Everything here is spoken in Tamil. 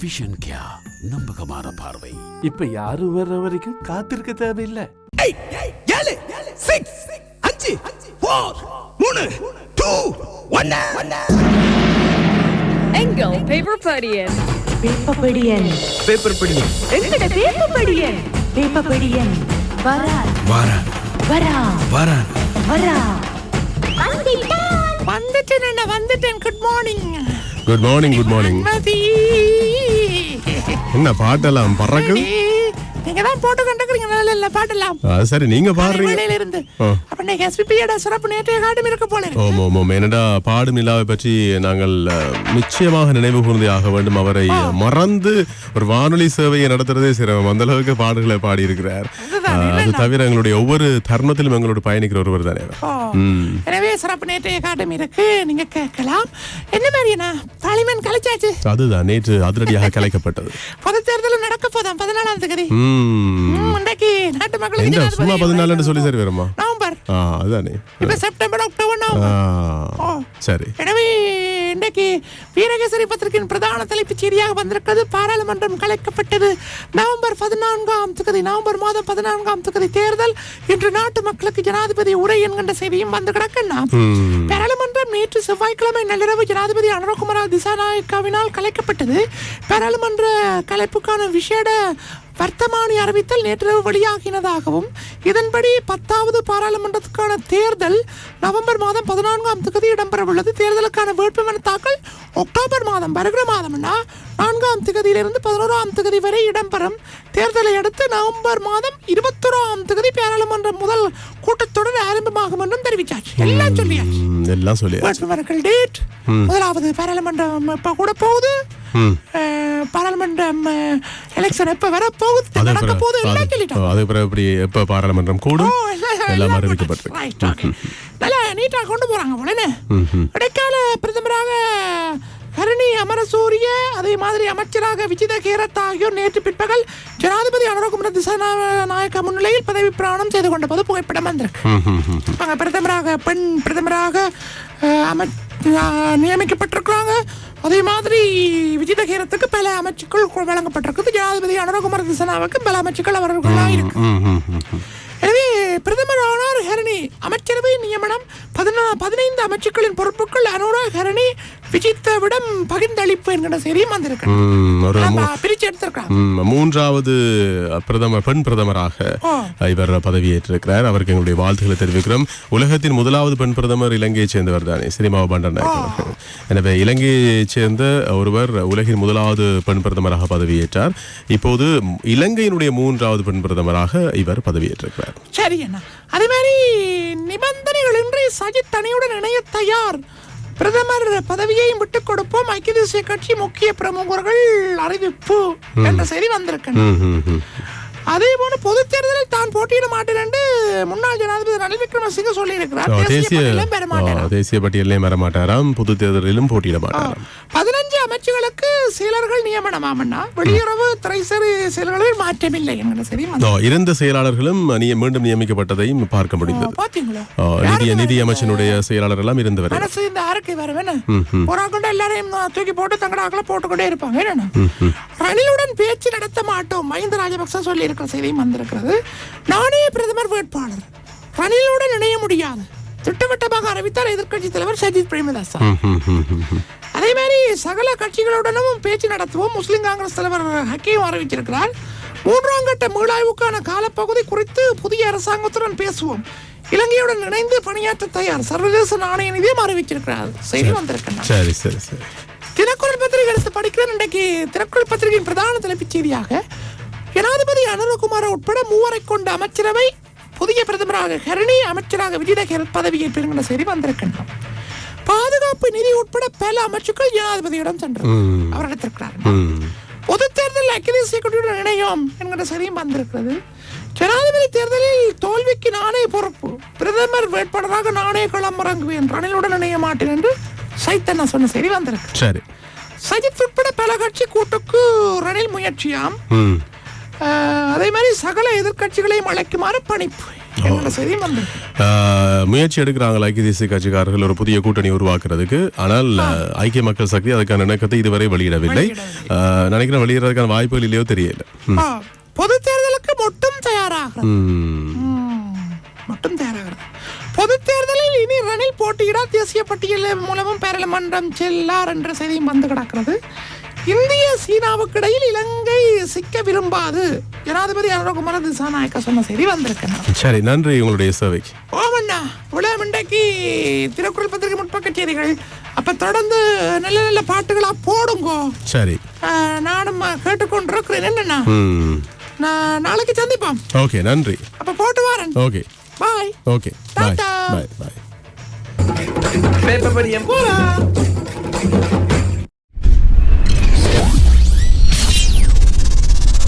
விஷன் கியா நம்பகமான பார்வை. இப்ப யாரும் வர்ற வரைக்கும் காத்திருக்க தேவையில்லை. ஏழு சிக்ஸ் அஞ்சு ஃபோர் மூணு டூ ஒன்னு எங்கள் பேப்பர் படியன் வேப்பப்படியன் பேப்பர் படி எங்கட வேப்பப்படியன் வேப்பப்படியன் வரா வாரா வரா வாரா வரா வந்துட்டேன் வந்துட்டேன் good morning good morning good morning Mathi என்ன பாட்டெல்லாம் பறக்குது? நீங்க தான் போட்டு கண்டுக்கிறீங்க நல்ல இல்ல பாட்டெல்லாம். சரி நீங்க பாடுறீங்க. வேலையில இருந்து. அப்ப நீங்க எஸ்பிபியோட சிறப்பு நேற்றைய காட்டும் இருக்க போல. ஓம் ஓம் ஓம் என்னடா பாடும் நிலாவை பற்றி நாங்கள் நிச்சயமாக நினைவு கூர்ந்தே ஆக வேண்டும். அவரை மறந்து ஒரு வானொலி சேவையை நடத்துறதே சிரமம். அந்த அளவுக்கு பாடல்களை பாடி இருக்கிறார் அது தவிர எங்களுடைய ஒவ்வொரு தருணத்திலும் எங்களோட பயணிக்கிற ஒருவர் தானே. எனவே சிறப்பு நேற்றைய காட்டும் இருக்கு. நீங்க கேட்கலாம். என்ன மாதிரினா பாலிமன் கலைச்சாச்சு அதுதான் நேற்று அதிரடியாக கலைக்கப்பட்டது. பொது தேர்தலும் நடக்க போதாம். பதினாலாம் தேதி. இன்றைக்கு நாட்டு மக்களுக்கு சும்மா பதினாலுன்னு சொல்லி சரி வருமா? நவம்பர். அதுதானே. இப்ப செப்டம்பர் அக்டோபர் நவம்பர். சரி. எனவே இன்றைக்கு வீரகேசரி பத்திரிகையின் பிரதான தலைப்புச் செய்தியாக வந்திருக்கிறது. பாராளுமன்றம் கலைக்கப்பட்டது நவம்பர் பதினான்காம் தேதி நவம்பர் மாதம் பதினான்காம் தேதி தேர்தல். இன்று நாட்டு மக்களுக்கு ஜனாதிபதி உரை என்கின்ற செய்தியும் வந்து கிடக்குன்னா. பாராளுமன்றம் நேற்று செவ்வாய்க்கிழமை நள்ளிரவு ஜனாதிபதி அனுரகுமார திசாநாயக்காவினால் கலைக்கப்பட்டது. பாராளுமன்ற கலைப்புக்கான விசேட வர்த்தமானி அறிவித்தல் நேற்றிரவு வெளியாகினதாகவும் இதன்படி பத்தாவது பாராளுமன்றத்துக்கான தேர்தல் நவம்பர் மாதம் பதினான்காம் தேதி இடம்பெறவுள்ளது. தேர்தலுக்கான வேட்புமனு தாக்கல் அக்டோபர் மாதம் வருகிற மாதம்னா நான்காம் தேதியிலிருந்து பதினோராம் தேதி வரை இடம்பெறும். தேர்தலை அடுத்து நவம்பர் மாதம் இருபத்தொராம் தேதி பாராளுமன்றம் முதல் கூட்டத்தொடர் ஆரம்பமாகும் என்றும் தெரிவிச்சாச்சு எல்லாம் சொல்லியாச்சு. எல்லாம் சொல்லி வேட்புமனுக்கள் டேட் முதலாவது பாராளுமன்றம் இப்ப கூட போகுது? பாராளுமன்றம் எலெக்ஷன் எப்ப வர போகுது நடக்க போகுது எல்லாம் சொல்லிட்டோம் அது பிறகு எப்படி எப்ப பாராளுமன்றம் கூடும்? எல்லாம் okay. நல்லா நீட்டா கொண்டு போறாங்க என்ன? இடைக்கால பிரதமராக ஹரணி அமரசூரிய அதே மாதிரி அமைச்சராக விஜித கேரத் ஆகியோர் நேற்று பிற்பகல் ஜனாதிபதி அனுரகுமார திசாநாயக்க முன்னிலையில் பதவி பிரமாணம் செய்து கொண்ட போது புகைப்படம் வந்திருக்கு. பிரதமராக பெண் பிரதமராக அஹ், அமை அஹ், நியமிக்கப்பட்டிருக்கிறாங்க. அதே மாதிரி விஜிதகீரத்துக்கு பல அமைச்சுக்கள் வழங்கப்பட்டிருக்குது. ஜனாதிபதி அனுரகுமார திசனாவுக்கு பல அமைச்சுக்கள் அவர்களாக இருக்கு. எனவே பிரதமர் ஆனார் ஹரணி அமைச்சரவை நியமனம் பதினா பதினைந்து அமைச்சுக்களின் பொறுப்புகள் அனுரா ஹரணி விஜித்தவிடம் பகிர்ந்தளிப்பு என்கிற செய்தியும் வந்திருக்கு ம், ஒரு நம்ம மூ- பிரிச்சு எடுத்திருக்காங்க ம், மூன்றாவது பிரதமர் பெண் பிரதமராக. இவர் பதவியேற்றிருக்கிறார். அவருக்கு எங்களுடைய வாழ்த்துக்களை தெரிவிக்கிறோம். உலகத்தின் முதலாவது பெண் பிரதமர் இலங்கையைச் சேர்ந்தவர் தானே சினிமா பண்டநாயக் அவர்கள். எனவே இலங்கையைச் சேர்ந்த ஒருவர் உலகின் முதலாவது பெண் பிரதமராக பதவியேற்றார். இப்போது இலங்கையினுடைய மூன்றாவது பெண் பிரதமராக இவர் பதவியேற்றிருக்கிறார். சரி அண்ணா. அதே மாதிரி நிபந்தனைகளின்றி சஜித் தனியுடன் இணைய தயார். பிரதமர் பதவியையும் விட்டுக் கொடுப்போம். ஐக்கிய தேசிய கட்சி முக்கிய பிரமுகர்கள் அறிவிப்பு என்ற செய்தி வந்திருக்கு ம், ம், ம். அதே போல பொது தேர்தலில் தான் போட்டியிட மாட்டேன் என்று முன்னாள் ஜனாதிபதி ரணில் விக்ரமசிங்க சொல்லி இருக்கிறார் தேசிய பட்டியலிலும் பெற மாட்டாராம். பொது தேர்தலிலும் போட்டியிட மாட்டாராம். பதினஞ்சு அமைச்சுகளுக்கு செயலர்கள் நியமனமாமன்னா வெளியுறவு திரைசரி செயலர்களில் மாற்றமில்லை என்கிற ஓ, இருந்த செயலாளர்களும் மீண்டும் நியமிக்கப்பட்டதையும் பார்க்க முடிந்தது. பாத்தீங்களா? நிதி யாருக்கு நிதி வேணும்? அமைச்சனுடைய செயலாளர் எல்லாம் இருந்தவர் மனசு இந்த ஆருக்கு வேற வேணும் போறாக்கொண்டு எல்லாரையும் தூக்கி போட்டு தங்கடாக்கல போட்டுக்கொண்டே இருப்பாங்க. என்னன்னா ரணிலுடன் பேச்சு நடத்த மாட்டோம். மஹிந்த ராஜபக்ச சொல்லி இருக்கிற செய்தியும் வந்திருக்கிறது. நானே பிரதமர் வேட்பாளர். ரணிலுடன் இணைய முடியாது. திட்டவட்டமாக அறிவித்தார் எதிர்க்கட்சி தலைவர் சஜித் பிரேமதாசா அதே மாதிரி சகல கட்சிகளுடனும் பேச்சு நடத்துவோம் முஸ்லிம் காங்கிரஸ் தலைவர் ஹக்கீம் அறிவிச்சிருக்கிறார். மூன்றாம் கட்ட மீளாய்வுக்கான காலப்பகுதி குறித்து புதிய அரசாங்கத்துடன் பேசுவோம். இலங்கையுடன் இணைந்து பணியாற்ற தயார். சர்வதேச நாணய நிதியம் அறிவிச்சிருக்கிறார். செய்தி வந்திருக்கிறார் சரி சரி சரி. தினக்குரல் பத்திரிகை எடுத்து படிக்கிறேன். இன்றைக்கு தினக்குரல் பத்திரிகையின் பிரதான தலைப்புச் செய்தியாக ஜனாதிபதி அனுரகுமார உட்பட மூவரை கொண்ட அமைச்சரவை புதிய பிரதமராக ஹரணி அமைச்சராக விஜயதகர் பதவியேற்பிருக்கிற செய்தி வந்திருக்கின்றோம் பாதுகாப்பு நிதி உட்பட பல அமைச்சுக்கள் ஜனாதிபதியிடம் சென்று அவர் எடுத்திருக்கிறார். பொது தேர்தலில் ஐக்கிய தேசிய கட்சியுடன் இணையோம் என்கிற செய்தியும் வந்திருக்கிறது. ஜனாதிபதி தேர்தலில் தோல்விக்கு நானே பொறுப்பு. பிரதமர் வேட்பாளராக நானே களமிறங்குவேன் ரணிலுடன் இணைய மாட்டேன் என்று சைத்தன்னா சொன்ன செய்தி வந்திருக்கு. சரி. சஜித் உட்பட பல கட்சி கூட்டுக்கு ரணில் முயற்சியாம். அதே மாதிரி சகல எதிர்க்கட்சிகளையும் அழைக்குமாறு பணிப்பு. முயற்சி எடுக்கிறாங்க ஐக்கிய தேசிய கட்சிக்காரர்கள். ஒரு புதிய கூட்டணி உருவாக்குறதுக்கு. ஆனால் ஐக்கிய மக்கள் சக்தி அதுக்கான இணக்கத்தை இதுவரை வெளியிடவில்லை. நினைக்கிறேன் வெளியிடறதுக்கான வாய்ப்புகள் இல்லையோ தெரியல. பொது தேர்தலுக்கு மட்டும். ம், மட்டும் தயாராகிறது. பொது தேர்தலில் இனி ரணில் போட்டியிட தேசிய பட்டியல் மூலமும் பாராளுமன்றம் செல்லார் என்ற செய்தியும் வந்து கிடக்கிறது. இந்திய சீனாவுக்கு இடையில் இலங்கை சிக்க விரும்பாது. ஜனாதிபதி அனுரகுமார திசாநாயக்க சொன்ன செய்தி வந்திருக்கிறார் சரி நன்றி உங்களுடைய சேவைக்கு ஓமண்ணா உலகம் இன்றைக்கு திருக்குறள் பத்திரிகை முற்பக்க செய்திகள். அப்ப தொடர்ந்து நல்ல நல்ல பாட்டுகளா போடுங்கோ. சரி. நானும் கேட்டுக்கொண்டிருக்கிறேன். என்னண்ணா? ம். நான் நாளைக்கு சந்திப்போம். ஓகே நன்றி. அப்ப போட்டு வரேன். Okay. Bye. Okay bye. Tata. Bye bye. Paper படியம். போலாம்